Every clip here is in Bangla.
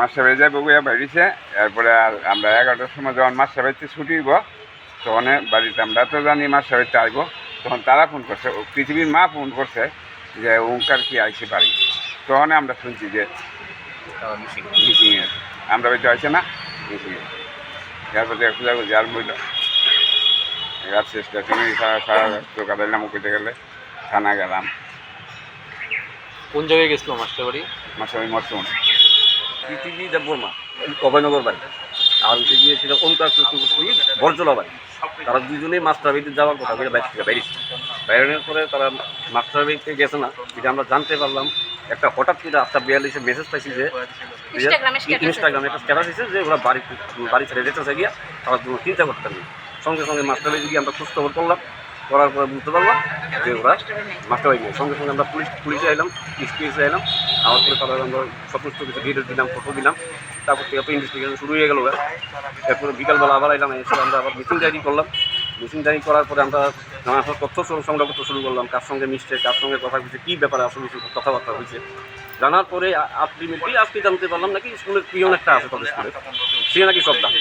মাস্টার বাড়ি যাই বগুয়া বেরিয়েছে এরপরে আর আমরা এগারোটার সময় যখন মাস্টার বাড়িতে ছুটি দিব তখন বাড়িতে আমরা তো জানি মাস্টার বাড়িতে আসব তখন তারা ফোন করছে পৃথিবীর মা ফোন করছে যে ওঙ্কার কি আইসে বাড়ি। তখন আমরা শুনছি যে মিসিংয়ে আমরা বাড়িতে আসছে না মিসিংয়ে এরপরে একটু যাব যার মহিলা এবার স্টেশনে সারা সারা দিলাম উঠতে গেলে থানা গেলাম। কোন জায়গায় গেছিল মাস্টার বাড়ি? মাস্টার বাড়ি মরসুম পৃথিবী দেববর্মা অভয়নগর বাড়ি। আর হচ্ছে গিয়েছিল ওমকার চতুর্থী বরজলা বাড়ি। তারা দুজনেই মাস্টার বাড়িতে যাওয়ার কথা বলে বাইরে থেকে বেরিয়েছে বেরোনোর পরে তারা মাস্টার বাড়িতে গেছে না এটা আমরা জানতে পারলাম। একটা হঠাৎ করে আটটা বিয়াল্লিশে মেসেজ পাইছি যে ইনস্টাগ্রামে একটা স্ট্যাটাস দিয়েছে যে ওরা বাড়ি বাড়ি ছেড়ে যেতেছে গিয়া তারা চিন্তা করতে পারেনি সঙ্গে সঙ্গে মাস্টার বাড়ি গিয়ে আমরা খোঁজ খবর করলাম করার পরে বুঝতে পারলাম যে ওরা মাস্টার বাড়ি নেই সঙ্গে সঙ্গে আমরা পুলিশ পুলিশে এলাম এসপিএসে এলাম আমার পরে তারা আমরা সমস্ত কিছু ভিডিও দিলাম ফটো দিলাম। তারপর থেকে তো ইনভেস্টিগেশন শুরু হয়ে গেল ওরা। এরপরে বিকালবেলা আবার এলাম, এসে আমরা আবার মিটিং ডায়েরি করলাম। মিটিং ডায়েরি করার পরে আমরা নানা সব তথ্য সংগ্রহ করতে শুরু করলাম, কার সঙ্গে মিশছে, কার সঙ্গে কথা হয়েছে, কী ব্যাপারে আসলে কথাবার্তা হয়েছে। জানার পরে আলটিমেটলি আজকে জানতে পারলাম নাকি স্কুলের পিয়ন একটা আছে তাদের স্কুলে। সে নাকি সব জানে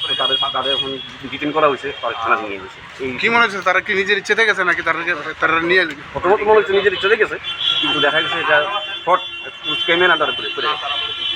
তো তাদের তাদের এখন ডিটেন করা হয়েছে তাদের থানা নিয়ে গেছে। এই কি মনে হচ্ছে তারা কি নিজের ইচ্ছেতে গেছে নাকি তাদেরকে তারা নিয়ে প্রথমত মনে হচ্ছে নিজের ইচ্ছেতে গেছে কিন্তু দেখা গেছে এটা ফট স্ক্যামের আন্ডারে করে